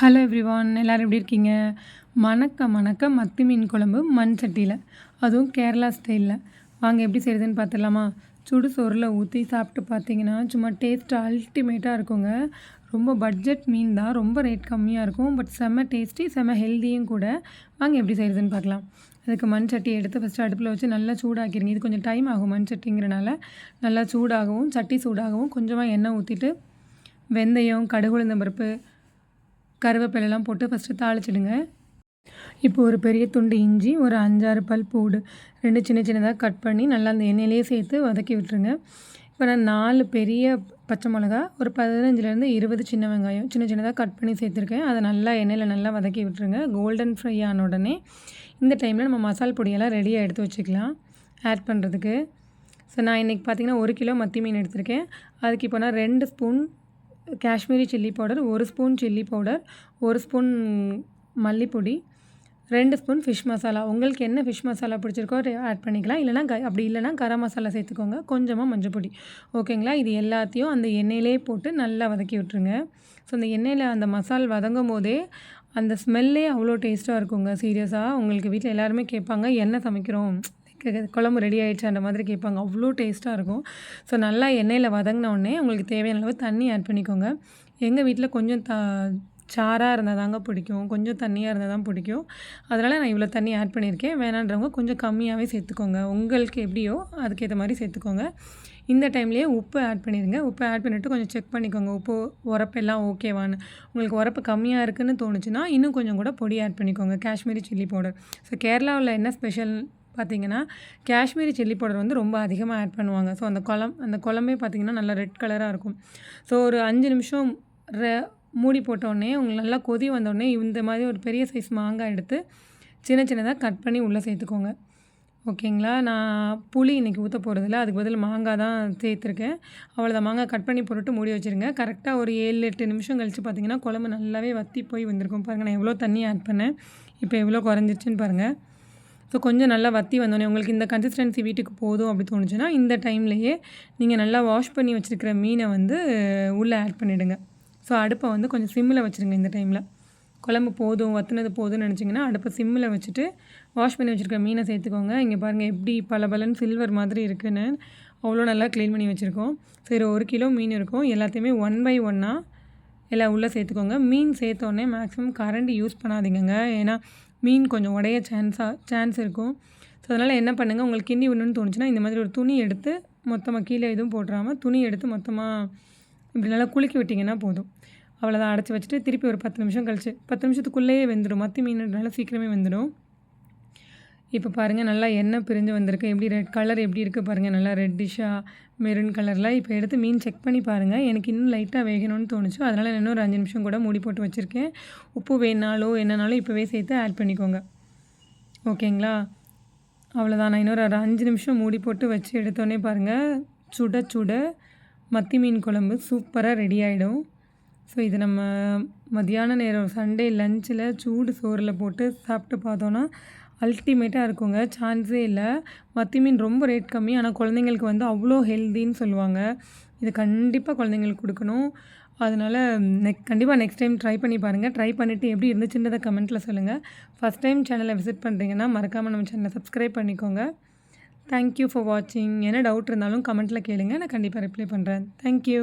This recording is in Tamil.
ஹலோ எவ்ரிவான் எல்லோரும் எப்படி இருக்கீங்க? மணக்க மணக்க மத்தி மீன் குழம்பு மண் சட்டியில். அதுவும் கேரளா ஸ்டைலில் வாங்க எப்படி செய்கிறதுன்னு பார்த்துடலாமா சுடு சோறில் ஊற்றி சாப்பிட்டு பார்த்தீங்கன்னா சும்மா டேஸ்ட்டு அல்டிமேட்டாக இருக்குங்க. ரொம்ப பட்ஜெட் மீன் தான். ரொம்ப ரேட் கம்மியாக இருக்கும். பட் செம்ம டேஸ்டி செம்ம ஹெல்த்தியும் கூட. வாங்க எப்படி செய்கிறதுன்னு பார்க்கலாம் அதுக்கு மண் சட்டி எடுத்து ஃபஸ்ட்டு அடுப்பில் வச்சு நல்லா சூடாக்கிடுங்க இது கொஞ்சம் டைம் ஆகும் மண் சட்டிங்கிறனால. நல்லா சூடாகவும் சட்டி சூடாகவும் கொஞ்சமாக எண்ணெய் ஊற்றிட்டு வெந்தயம் கடுகுழுந்த பருப்பு கருவேப்பிலைலாம் போட்டு ஃபஸ்ட்டு தாளிச்சிடுங்க. இப்போ ஒரு பெரிய துண்டு இஞ்சி ஒரு அஞ்சாறு பல் பூடு ரெண்டு சின்ன சின்னதாக கட் பண்ணி நல்லா அந்த எண்ணெயிலே சேர்த்து வதக்கி விட்டுருங்க. இப்போ நான் நாலு பெரிய பச்சை மிளகா ஒரு பதினஞ்சுலேருந்து இருபது சின்ன வெங்காயம் சின்ன சின்னதாக கட் பண்ணி சேர்த்துருக்கேன். அதை நல்லா எண்ணெயில் நல்லா வதக்கி விட்டுருங்க. கோல்டன் ஃப்ரை ஆன உடனே இந்த டைமில் நம்ம மசால் பொடியெல்லாம் ரெடியாக எடுத்து வச்சுக்கலாம். ஆட் பண்ணுறதுக்கு ஸோ நான் இன்றைக்கி பார்த்திங்கன்னா ஒரு கிலோ மத்தி மீன் எடுத்திருக்கேன். அதுக்கு இப்போ நான் ரெண்டு ஸ்பூன் காஷ்மீரி சில்லி பவுடர் ஒரு ஸ்பூன் சில்லி பவுடர் ஒரு ஸ்பூன் மல்லிப்பொடி ரெண்டு ஸ்பூன் ஃபிஷ் மசாலா. உங்களுக்கு என்ன ஃபிஷ் மசாலா பிடிச்சிருக்கோ ஆட் பண்ணிக்கலாம். இல்லைனா க அப்படி இல்லைனா கரம் மசாலா சேர்த்துக்கோங்க. கொஞ்சமாக மஞ்சள் பொடி. ஓகேங்களா இது எல்லாத்தையும் அந்த எண்ணெயிலே போட்டு நல்லா வதக்கி விட்டுருங்க. ஸோ அந்த எண்ணெயில் அந்த மசால் வதங்கும் போதே அந்த ஸ்மெல்லே அவ்வளோ டேஸ்ட்டாக இருக்குங்க. சீரியஸாக உங்களுக்கு வீட்டில் எல்லாருமே கேட்பாங்க என்ன சமைக்கிறோம்? குழம்பு ரெடி ஆகிடுச்சு அந்த மாதிரி கேட்பாங்க. அவ்வளோ டேஸ்ட்டாக இருக்கும். ஸோ நல்லா எண்ணெயில் வதங்கினோடனே உங்களுக்கு தேவையான அளவு தண்ணி ஆட் பண்ணிக்கோங்க. எங்கள் வீட்டில் கொஞ்சம் த சாராக இருந்தால் தாங்க பிடிக்கும். கொஞ்சம் தண்ணியாக இருந்தால் தான் பிடிக்கும். அதனால் நான் இவ்வளோ தண்ணி ஆட் பண்ணியிருக்கேன். வேணான்றவங்க கொஞ்சம் கம்மியாகவே சேர்த்துக்கோங்க. உங்களுக்கு எப்படியோ அதுக்கேற்ற மாதிரி சேர்த்துக்கோங்க. இந்த டைம்லேயே உப்பு ஆட் பண்ணிடுங்க உப்பு ஆட் பண்ணிவிட்டு கொஞ்சம் செக் பண்ணிக்கோங்க. உப்பு உரப்பெல்லாம் ஓகேவான்னு உங்களுக்கு உரப்பு கம்மியாக இருக்குதுன்னு தோணுச்சுன்னா இன்னும் கொஞ்சம் கூட பொடி ஆட் பண்ணிக்கோங்க. காஷ்மீரி சில்லி பவுடர் ஸோ கேரளாவில் என்ன ஸ்பெஷல் பார்த்திங்கன்னா காஷ்மீரி சில்லி பவுடர் வந்து ரொம்ப அதிகமாக ஆட் பண்ணுவாங்க. ஸோ அந்த குழம் அந்த குழம்பே பார்த்திங்கன்னா நல்லா ரெட் கலராக இருக்கும். ஸோ ஒரு அஞ்சு நிமிஷம் ரெ மூடி போட்டோடனே உங்களுக்கு நல்லா கொதி வந்தோடனே இந்த மாதிரி ஒரு பெரிய சைஸ் மாங்காய் எடுத்து சின்ன சின்னதாக கட் பண்ணி உள்ளே சேர்த்துக்கோங்க. ஓகேங்களா? நான் புளி இன்றைக்கி ஊற்ற போகிறதில்ல அதுக்கு பதில் மாங்காய் தான் சேர்த்துருக்கேன். அவ்வளோதான் மாங்காய் கட் பண்ணி போட்டுட்டு மூடி வச்சுருங்க. கரெக்டாக ஒரு ஏழு எட்டு நிமிஷம் கழித்து பார்த்திங்கன்னா குழம்பு நல்லாவே வற்றி போய் வந்திருக்கும். பாருங்கள் நான் எவ்வளோ தண்ணி ஆட் பண்ணேன். இப்போ எவ்வளோ குறைஞ்சிருச்சுன்னு பாருங்கள் ஸோ கொஞ்சம் நல்லா வத்தி வந்தோடனே உங்களுக்கு இந்த கன்சிஸ்டன்சி வீட்டுக்கு போதும் அப்படி தோணுச்சுன்னா இந்த டைம்லையே நீங்கள் நல்லா வாஷ் பண்ணி வச்சுருக்கிற மீனை வந்து உள்ளே ஆட் பண்ணிவிடுங்க ஸோ அடுப்பை வந்து கொஞ்சம் சிம்மில் வச்சுருங்க இந்த டைமில் குழம்பு போதும் வற்றுனது போதும்னு நினச்சிங்கன்னா அடுப்பை சிம்மில் வச்சுட்டு வாஷ் பண்ணி வச்சுருக்க மீனை சேர்த்துக்கோங்க. இங்கே பாருங்கள் எப்படி பல பலன் சில்வர் மாதிரி இருக்குன்னு அவ்வளோ நல்லா க்ளீன் பண்ணி வச்சுருக்கோம். சரி ஒரு கிலோ மீன் இருக்கும். எல்லாத்தையுமே ஒன் பை ஒன்னாக எல்லாம் உள்ளே சேர்த்துக்கோங்க. மீன் சேர்த்தோடனே மேக்ஸிமம் கரண்ட் யூஸ் பண்ணாதீங்க ஏன்னா மீன் கொஞ்சம் உடைய சான்ஸாக சான்ஸ் இருக்கும். ஸோ அதனால் என்ன பண்ணுங்கள் உங்களுக்கு கிண்டி விடணும்னு தோணுச்சுன்னா இந்த மாதிரி ஒரு துணி எடுத்து மொத்தமாக கீழே எதுவும் போட்டுறாமல் துணி எடுத்து மொத்தமாக இப்படி நல்லா குளிக்க விட்டிங்கன்னா போதும். அவ்வளோதான் அடைச்சி வச்சுட்டு திருப்பி ஒரு பத்து நிமிஷம் கழிச்சு பத்து நிமிஷத்துக்குள்ளேயே வெந்துடும் மத்தி மீனுனால சீக்கிரமே வெந்துடும் இப்போ பாருங்கள் நல்லா எண்ணெய் பிரிஞ்சு வந்திருக்கு. எப்படி ரெட் கலர் எப்படி இருக்குது பாருங்கள் நல்லா ரெட்டிஷாக மெரூன் கலரில் இப்போ எடுத்து மீன் செக் பண்ணி பாருங்கள் எனக்கு இன்னும் லைட்டாக வேகணும்னு தோணுச்சு. அதனால் இன்னும் ஒரு அஞ்சு நிமிஷம் கூட மூடி போட்டு வச்சுருக்கேன். உப்பு வேணாலோ என்னனாலும் இப்போவே சேர்த்து ஆட் பண்ணிக்கோங்க. ஓகேங்களா? அவ்வளோதான் நான் இன்னொரு ஒரு அஞ்சு நிமிஷம் மூடி போட்டு வச்சு எடுத்தோடனே பாருங்கள் சுட சுட மத்தி மீன் குழம்பு சூப்பராக ரெடி ஆகிடும் ஸோ இது நம்ம மதியான நேரம் சண்டே லஞ்சில் சூடு சோறில் போட்டு சாப்பிட்டு பார்த்தோன்னா அல்டிமேட்டாக இருக்குங்க. சான்ஸே இல்லை. மத்தி மீன் ரொம்ப ரேட் கம்மி. ஆனால் குழந்தைங்களுக்கு வந்து அவ்வளோ ஹெல்தின்னு சொல்லுவாங்க. இது கண்டிப்பாக குழந்தைங்களுக்கு கொடுக்கணும். அதனால் நெக் கண்டிப்பாக நெக்ஸ்ட் டைம் ட்ரை பண்ணி பாருங்கள் ட்ரை பண்ணிவிட்டு எப்படி இருந்துச்சுன்றதை கமெண்ட்டில் சொல்லுங்கள் ஃபஸ்ட் டைம் சேனலை விசிட் பண்ணுறீங்கன்னா மறக்காமல் நம்ம சேனலை சப்ஸ்கிரைப் பண்ணிக்கோங்க. தேங்க்யூ ஃபார் வாட்சிங் என்ன டவுட் இருந்தாலும் கமெண்ட்டில் கேளுங்கள் நான் கண்டிப்பாக ரிப்ளை பண்ணுறேன் தேங்க்யூ